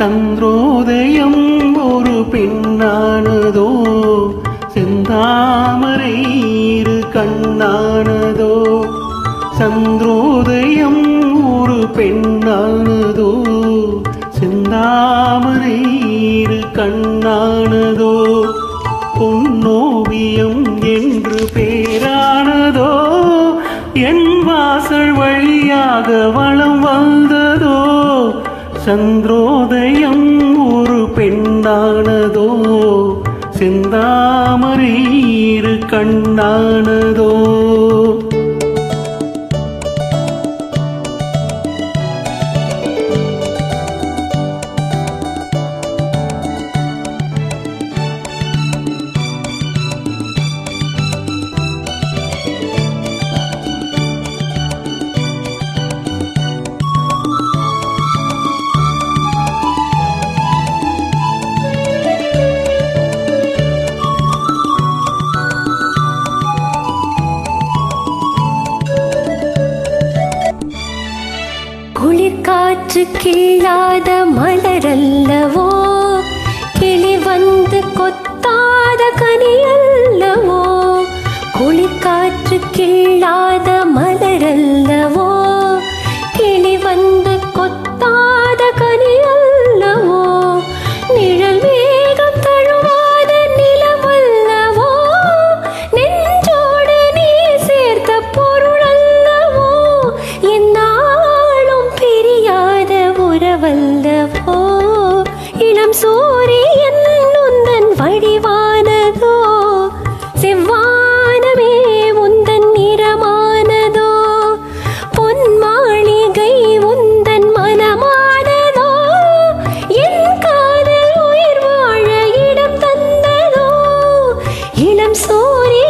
சந்திரோதயம் ஒரு பெண்ணானதோ? செந்தாமரை இரு கண்ணானதோ? சந்திரோதயம் ஒரு பெண்ணானதோ? செந்தாமரை இரு கண்ணானதோ? பொன்னோவியம் என்று பேரானதோ? என் வாசல் வழியாக வளம் வந்ததோ சந்திரோதயம் ஒரு பெண்ணானதோ செந்தாமரை இரு கண்ணானதோ. குளிர்காற்று கிள்ளாத மலரல்லவோ? கிளி வந்து கொத்தாத கனியல் பிரியாத இளம் சூரியன் உந்தன் வடிவானதோ? செவ்வானமே உந்தன் நிறமானதோ? பொன் மாளிகை உந்தன் மனமானதோ? என் காதல் உயிர் வாழ இடம் தந்ததோ? இளம் சூரிய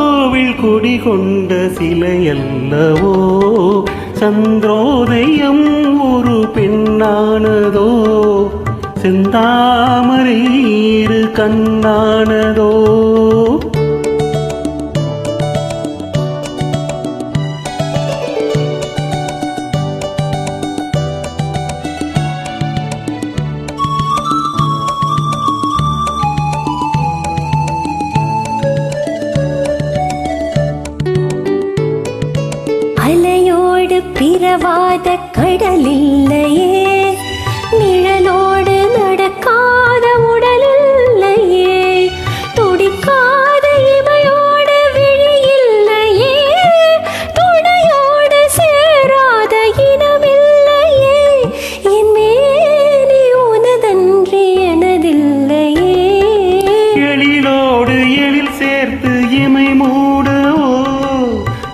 கோவில் குடிகொண்ட சிலையல்லவோ? சந்திரோதயம் ஒரு பெண்ணானதோ? செந்தாமரை இரு கண்ணானதோ? பிறவாத கடலில்லையே.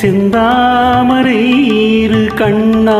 செந்தாமரை இரு கண்ணா